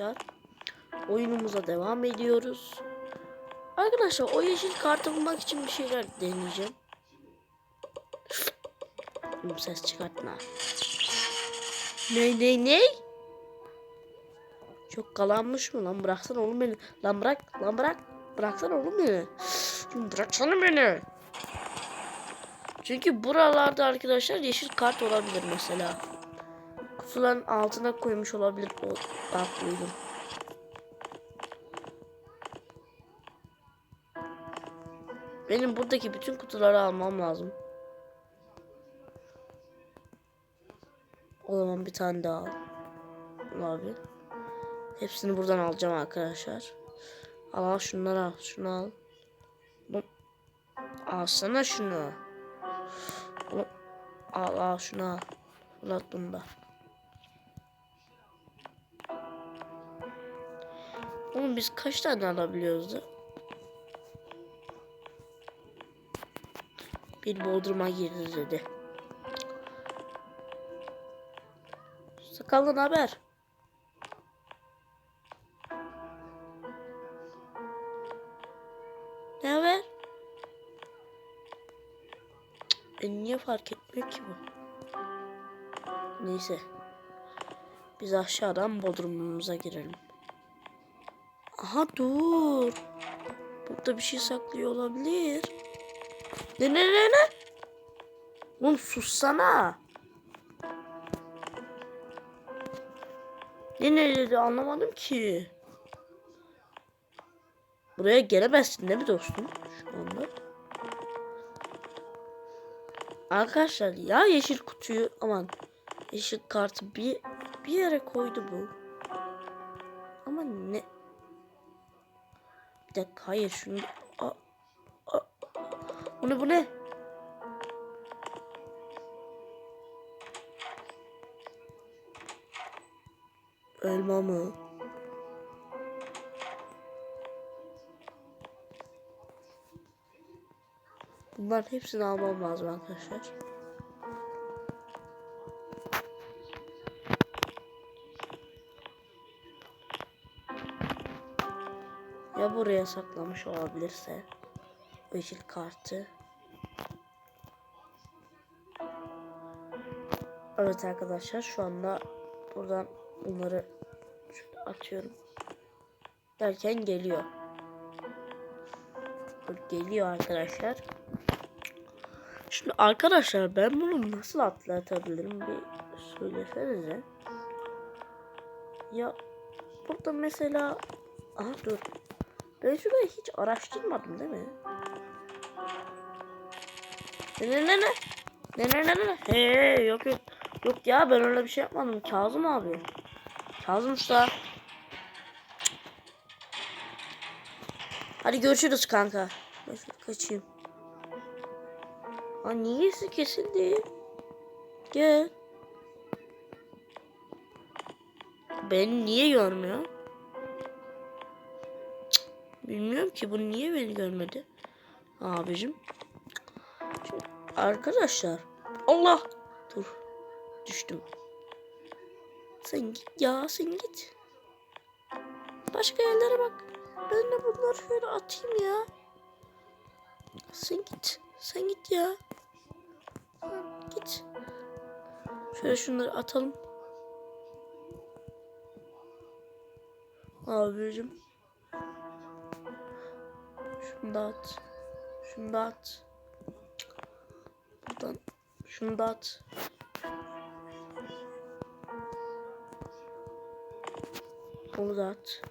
arkadaşlar. Oyunumuza devam ediyoruz. Arkadaşlar o yeşil kartı bulmak için bir şeyler deneyeceğim. Oğlum ses çıkartma. Ne ne ne? Çok kalanmış mı lan? Bıraksana oğlum beni. Lan bırak, lan bırak. Bıraksana oğlum beni. Bıraksana beni. Çünkü buralarda arkadaşlar yeşil kart olabilir mesela. Kutuların altına koymuş olabilir o kartlıydım. Benim buradaki bütün kutuları almam lazım. O zaman bir tane daha al. Abi. Hepsini buradan alacağım arkadaşlar. Al al şunları al. Şunu al. Bu... Alsana şunu. Al al şunu al. Ulat bunu Oğlum biz kaç tane alabiliyoruz da? Bir bodruma girdi dedi. Sakallı haber? Ne haber? E niye fark etmiyor ki bu? Neyse. Biz aşağıdan bodrumumuza girelim. Aha dur. Burada bir şey saklıyor olabilir. Ne ne ne ne? Oğlum sussana. Ne ne dedi anlamadım ki. Buraya gelemezsin değil mi dostum? Şu anda. Arkadaşlar ya yeşil kutuyu aman yeşil kartı bir bir yere koydu bu. Dakika hayır şunu bu ne bu ne? Elma mı? Bunların hepsini almam lazım arkadaşlar. Ya buraya saklamış olabilirse yeşil kartı. Evet arkadaşlar şu anda buradan bunları atıyorum. Derken geliyor. Geliyor arkadaşlar. Şimdi arkadaşlar ben bunu nasıl atlatabilirim bir söylesenize. Ya burada mesela aha dur. Ben şurayı hiç araştırmadım değil mi? Ne ne ne ne? Ne ne ne ne? He yok yok. Yok ya ben öyle bir şey yapmadım. Kazım abi. Kazım usta. Hadi görüşürüz kanka. Ben kaçayım. Aa niyesi kesildi? Gel. Beni niye görmüyor? Bilmiyorum ki bu niye beni görmedi. Abicim. Şimdi arkadaşlar. Allah. Dur. Düştüm. Sen git ya sen git. Başka yerlere bak. Ben de bunları şöyle atayım ya. Sen git. Sen git ya. Git. Şöyle şunları atalım. Abicim. Şunu da at. Şunu da at. Buradan şunu da at. Bunu da at.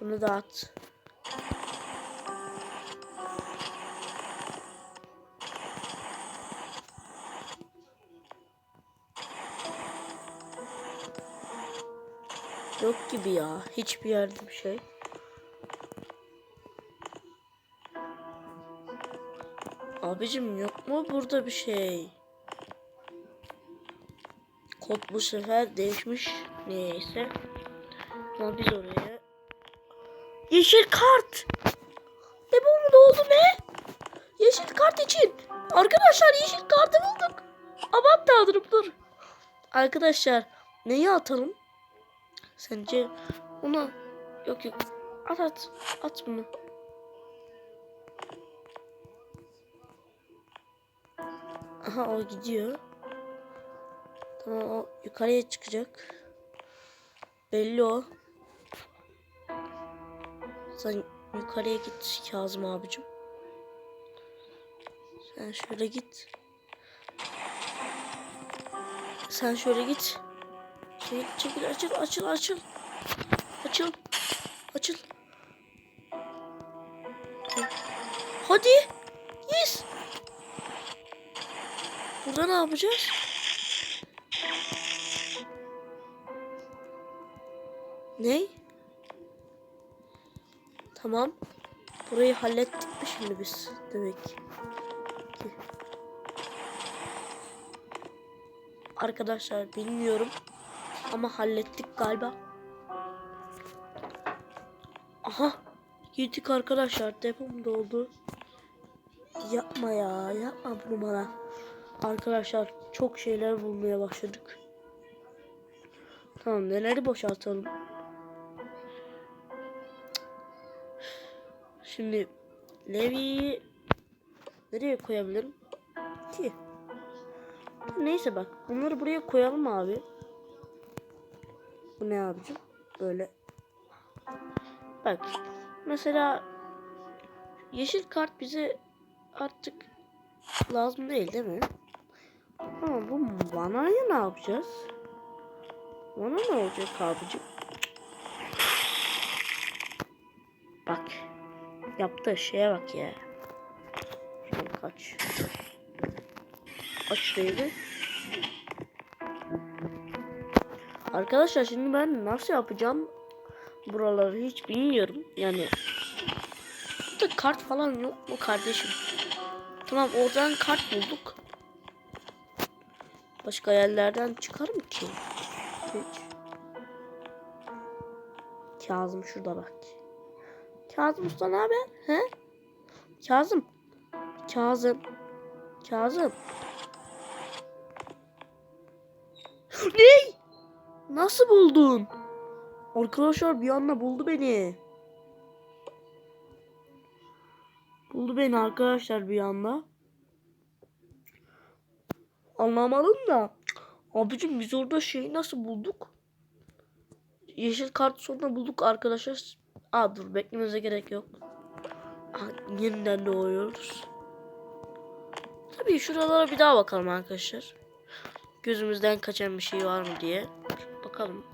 Bunu da at. Yok gibi ya. Hiçbir yerde bir şey. Abicim yok mu burada bir şey? Kod bu sefer değişmiş. Neyse. Ama biz oraya... Yeşil kart! Ne bu ne oldu ne? Yeşil kart için. Arkadaşlar yeşil kartı bulduk. Aman tanrım dur. Arkadaşlar neyi atalım? Sence ona yok yok at at at bunu. Aha o gidiyor. Tamam o yukarıya çıkacak. Belli o. Sen yukarıya git Kazım abicim. Sen şöyle git. Sen şöyle git. Çekil, çekil, açıl, açıl, açıl. Açıl. Açıl. Hadi. Yes. Burada ne yapacağız? Ne? Tamam. Burayı hallettik mi şimdi biz? Demek ki. Arkadaşlar bilmiyorum. Ama hallettik galiba. Aha. Girdik arkadaşlar. Depom doldu. Yapma ya. Yapma bunu bana. Arkadaşlar çok şeyler bulmaya başladık. Tamam neleri boşaltalım. Şimdi Levi'yi nereye koyabilirim ki? Neyse bak bunları buraya koyalım abi. Bu ne abicim? Böyle. Bak mesela yeşil kart bize artık lazım değil değil mi? Ama bu vanayı ne yapacağız? Vana ne olacak abicim? Bak. Yaptığı şeye bak ya. Şuradan kaç. Kaç değildi? Arkadaşlar şimdi ben nasıl yapacağım buraları hiç bilmiyorum. Yani burada kart falan yok mu kardeşim? Tamam oradan kart bulduk. Başka yerlerden çıkar mı ki? Hiç. Kazım şurada bak. Kazım Usta ne haber? He? Kazım. Kazım. Kazım. ne? Nasıl buldun? Arkadaşlar bir anda buldu beni. Buldu beni arkadaşlar bir anda. Anlamadım da. Abicim biz orada şeyi nasıl bulduk? Yeşil kart sonra bulduk arkadaşlar. Aa dur beklememize gerek yok. Aa, yeniden doğuyoruz. Tabii şuralara bir daha bakalım arkadaşlar. Gözümüzden kaçan bir şey var mı diye. Bakalım.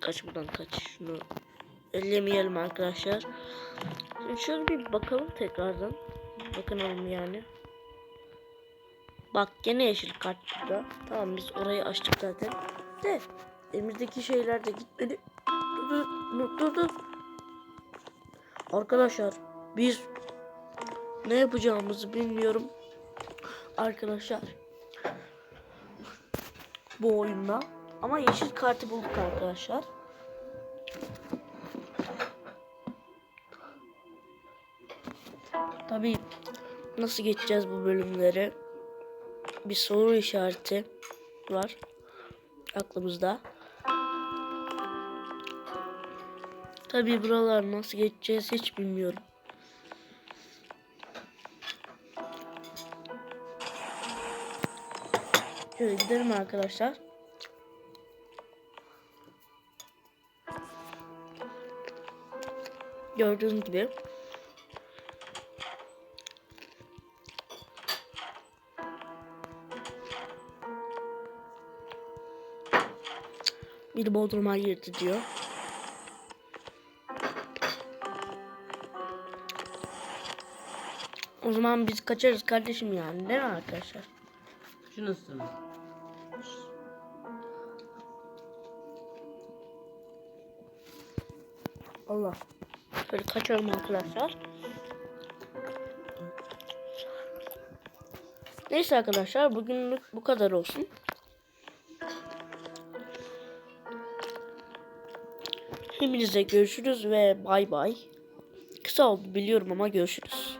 Kaç buradan kaç. Şunu ellemeyelim arkadaşlar. Şimdi şöyle bir bakalım tekrardan. Bakınalım yani. Bak gene yeşil kart burada. Tamam biz orayı açtık zaten. De elimizdeki şeyler de gitmedi. Dur dur dur dur. Arkadaşlar biz ne yapacağımızı bilmiyorum. Arkadaşlar bu oyunda ama yeşil kartı bulduk arkadaşlar. Nasıl geçeceğiz bu bölümleri? Bir soru işareti var aklımızda. Tabii buralar nasıl geçeceğiz hiç bilmiyorum. Şöyle gidelim arkadaşlar. Gördüğünüz gibi bir bodruma girdi diyor. O zaman biz kaçarız kardeşim yani değil mi arkadaşlar? Şu nasıl? Allah. Böyle kaçalım arkadaşlar. Neyse arkadaşlar bugünlük bu kadar olsun. Hepinize görüşürüz ve bay bay. Kısa oldu biliyorum ama görüşürüz.